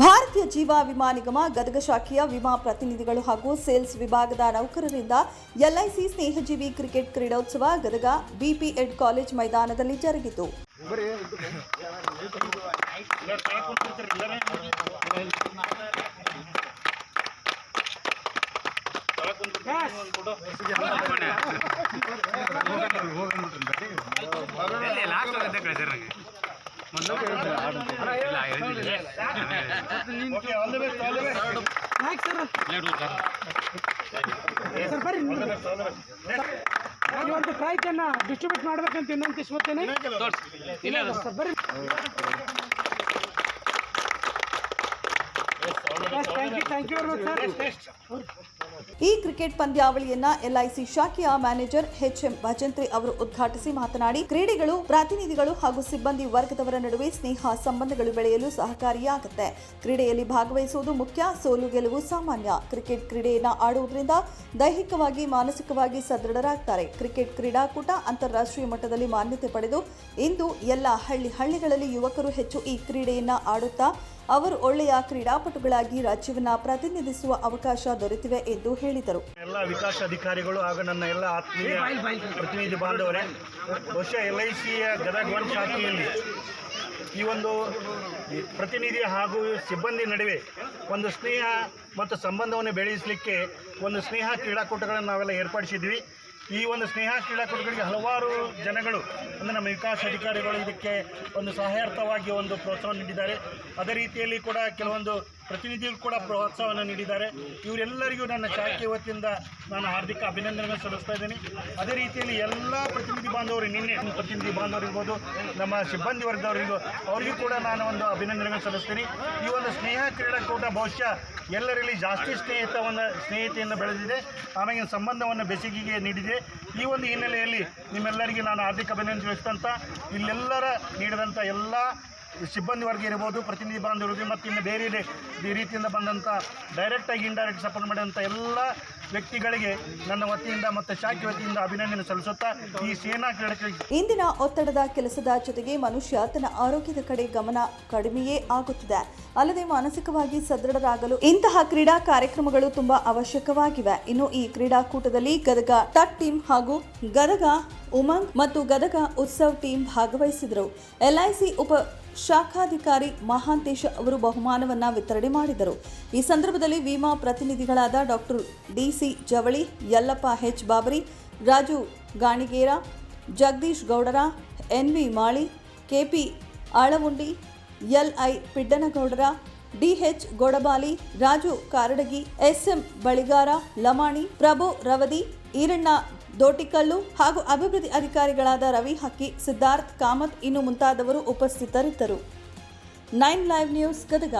ಭಾರತೀಯ ಜೀವ ವಿಮಾ ನಿಗಮ ಗದಗ ಶಾಖೆಯ ವಿಮಾ ಪ್ರತಿನಿಧಿಗಳು ಹಾಗೂ ಸೇಲ್ಸ್ ವಿಭಾಗದ ನೌಕರರಿಂದ ಎಲ್ಐಸಿ ಸ್ನೇಹಜೀವಿ ಕ್ರಿಕೆಟ್ ಕ್ರೀಡೋತ್ಸವ ಗದಗ ಬಿಪಿಎಡ್ ಕಾಲೇಜ್ ಮೈದಾನದಲ್ಲಿ ಜರುಗಿತು. ಸರ್ ಬರ್ರಿ ಒಂದು ಪ್ರೈಸ್ ಅನ್ನ ಡಿಸ್ಟ್ರಿಬ್ಯೂಟ್ ಮಾಡ್ಬೇಕಂತ ಇನ್ನೊಂದು ಸರ್ ಬರ್ರಿ. ಈ ಕ್ರಿಕೆಟ್ ಪಂದ್ಯಾವಳಿಯನ್ನ ಎಲ್ಐಸಿ ಶಾಖೆಯ ಮ್ಯಾನೇಜರ್ ಎಚ್ ಎಂ ಭಜಂತ್ರಿ ಅವರು ಉದ್ಘಾಟಿಸಿ ಮಾತನಾಡಿ, ಕ್ರೀಡೆಗಳು, ಪ್ರತಿನಿಧಿಗಳು ಹಾಗೂ ಸಿಬ್ಬಂದಿ ವರ್ಗದವರ ನಡುವೆ ಸ್ನೇಹ ಸಂಬಂಧಗಳು ಬೆಳೆಯಲು ಸಹಕಾರಿಯಾಗುತ್ತೆ. ಕ್ರೀಡೆಯಲ್ಲಿ ಭಾಗವಹಿಸುವುದು ಮುಖ್ಯ, ಸೋಲು ಗೆಲುವು ಸಾಮಾನ್ಯ. ಕ್ರಿಕೆಟ್ ಕ್ರೀಡೆಯನ್ನ ಆಡುವುದರಿಂದ ದೈಹಿಕವಾಗಿ, ಮಾನಸಿಕವಾಗಿ ಸದೃಢರಾಗ್ತಾರೆ. ಕ್ರಿಕೆಟ್ ಕ್ರೀಡಾಕೂಟ ಅಂತಾರಾಷ್ಟ್ರೀಯ ಮಟ್ಟದಲ್ಲಿ ಮಾನ್ಯತೆ ಪಡೆದು, ಇಂದು ಎಲ್ಲ ಹಳ್ಳಿ ಹಳ್ಳಿಗಳಲ್ಲಿ ಯುವಕರು ಹೆಚ್ಚು ಈ ಕ್ರೀಡೆಯನ್ನ ಆಡುತ್ತಾ, ಅವರು ಒಳ್ಳೆಯ ಕ್ರೀಡಾಪಟುಗಳಾಗಿ ರಾಜ್ಯವನ್ನ ಪ್ರತಿನಿಧಿಸುವ ಅವಕಾಶ ದೊರೆತಿವೆ ಎಂದು ಹೇಳಿದರು. ಎಲ್ಲ ವಿಕಾಸ ಅಧಿಕಾರಿಗಳು ಹಾಗೂ ನನ್ನ ಎಲ್ಲ ಆತ್ಮೀಯ ಪ್ರತಿನಿಧಿ ಬಾಂಧವರೇ ಬಹುಶಃ ಎಲ್ ಐ ಸಿಯ ಗದಗ ಒನ್ ಶಾಖೆಯಲ್ಲಿ ಈ ಒಂದು ಪ್ರತಿನಿಧಿ ಹಾಗೂ ಸಿಬ್ಬಂದಿ ನಡುವೆ ಒಂದು ಸ್ನೇಹ ಮತ್ತು ಸಂಬಂಧವನ್ನು ಬೆಳೆಸಲಿಕ್ಕೆ ಒಂದು ಸ್ನೇಹ ಕ್ರೀಡಾಕೂಟಗಳನ್ನು ನಾವೆಲ್ಲ ಏರ್ಪಡಿಸಿದ್ವಿ ಈ ಒಂದು ಸ್ನೇಹ ಕ್ರೀಡಾಕೂಟಗಳಿಗೆ ಹಲವಾರು ಜನಗಳು ಅಂದರೆ ನಮ್ಮ ವಿಕಾಸ ಅಧಿಕಾರಿಗಳು ಇದಕ್ಕೆ ಒಂದು ಸಹಾಯಾರ್ಥವಾಗಿ ಒಂದು ಪ್ರೋತ್ಸಾಹ ನೀಡಿದ್ದಾರೆ. ಅದೇ ರೀತಿಯಲ್ಲಿ ಕೂಡ ಕೆಲವೊಂದು ಪ್ರತಿನಿಧಿಗಳು ಕೂಡ ಪ್ರೋತ್ಸಾಹವನ್ನು ನೀಡಿದ್ದಾರೆ. ಇವರೆಲ್ಲರಿಗೂ ನನ್ನ ಶಾಖೆ ವತಿಯಿಂದ ನಾನು ಹಾರ್ದಿಕ ಅಭಿನಂದನೆ ಸಲ್ಲಿಸ್ತಾ ಇದ್ದೀನಿ. ಅದೇ ರೀತಿಯಲ್ಲಿ ಎಲ್ಲ ಪ್ರತಿನಿಧಿ ಬಾಂಧವರು, ನಿನ್ನೆ ಪ್ರತಿನಿಧಿ ಬಾಂಧವರು ಇರ್ಬೋದು, ನಮ್ಮ ಸಿಬ್ಬಂದಿ ವರ್ಗದವರಿಗೂ ಅವರಿಗೂ ಕೂಡ ನಾನು ಒಂದು ಅಭಿನಂದನೆಗಳನ್ನು ಸಲ್ಲಿಸ್ತೀನಿ. ಈ ಒಂದು ಸ್ನೇಹ ಕ್ರೀಡಾಕೂಟ ಬಹುಶಃ ಎಲ್ಲರಲ್ಲಿ ಜಾಸ್ತಿ ಸ್ನೇಹಿತವನ್ನು ಸ್ನೇಹಿತೆಯನ್ನು ಬೆಳೆದಿದೆ ಆಮೇಲೆ ಸಂಬಂಧವನ್ನು ಬೆಸಿಗೆಗೆ ನೀಡಿದೆ. ಈ ಒಂದು ಹಿನ್ನೆಲೆಯಲ್ಲಿ ನಿಮ್ಮೆಲ್ಲರಿಗೆ ನಾನು ಹಾರ್ದಿಕ ಅಭಿನಂದನೆ ತಿಳಿಸಿದಂಥ ಇಲ್ಲೆಲ್ಲರ ನೀಡಿದಂಥ ಎಲ್ಲ ಸಿಬ್ಬಂದಿ ವರ್ಗ ಇರ್ಬೋದು ಪ್ರತಿನಿಧಿ ಬಾಂಧವರು ಮತ್ತು ಇನ್ನು ಬೇರೆ ರೀತಿಯಿಂದ ಬಂದಂಥ ಡೈರೆಕ್ಟಾಗಿ ಇಂಡೈರೆಕ್ಟ್ ಸಪೋರ್ಟ್ ಮಾಡಿದಂಥ ಎಲ್ಲ ವ್ಯಕ್ತಿಗಳಿಗೆ ನನ್ನ ವತಿಯಿಂದ ಮತ್ತು ಶಾಖೆ ವತಿಯಿಂದ ಅಭಿನಂದನೆ ಸಲ್ಲಿಸುತ್ತಾ ಈ ಸೇನಾ ಕ್ರೀಡಕ್ಕೆ ಇಂದಿನ ಒತ್ತಡದ ಕೆಲಸದ ಜೊತೆಗೆ ಮನುಷ್ಯ ತನ್ನ ಆರೋಗ್ಯದ ಕಡೆ ಗಮನ ಕಡಿಮೆಯೇ ಆಗುತ್ತಿದೆ. ಅಲ್ಲದೆ ಮಾನಸಿಕವಾಗಿ ಸದೃಢರಾಗಲು ಇಂತಹ ಕ್ರೀಡಾ ಕಾರ್ಯಕ್ರಮಗಳು ತುಂಬಾ ಅವಶ್ಯಕವಾಗಿವೆ. ಇನ್ನು ಈ ಕ್ರೀಡಾಕೂಟದಲ್ಲಿ ಗದಗ ಟಕ್ ಟೀಮ್ ಹಾಗೂ ಗದಗ ಉಮಂಗ್ ಮತ್ತು ಗದಗ ಉತ್ಸವ್ ಟೀಮ್ ಭಾಗವಹಿಸಿದರು. ಎಲ್ಐಸಿ ಉಪ ಶಾಖಾಧಿಕಾರಿ ಮಹಾಂತೇಶ್ ಅವರು ಬಹುಮಾನವನ್ನು ವಿತರಣೆ ಮಾಡಿದರು. ಈ ಸಂದರ್ಭದಲ್ಲಿ ವಿಮಾ ಪ್ರತಿನಿಧಿಗಳಾದ doctor DC Javali, Yallappa H Babari, Raju Ganigera, Jagadish Gowdara, NV Mali, KP Alavundi, LI Piddanagowdara, DH Godabali, Raju Karadagi, SM Baligara Lamani, Prabhu Ravadi, Eranna Dotikallu ಹಾಗೂ ಅಭಿವೃದ್ಧಿ ಅಧಿಕಾರಿಗಳಾದ ರವಿ ಹಕ್ಕಿ, ಸಿದ್ಧಾರ್ಥ್ ಕಾಮತ್ ಇನ್ನು ಮುಂತಾದವರು ಉಪಸ್ಥಿತರಿದ್ದರು. Nine live news Gadag.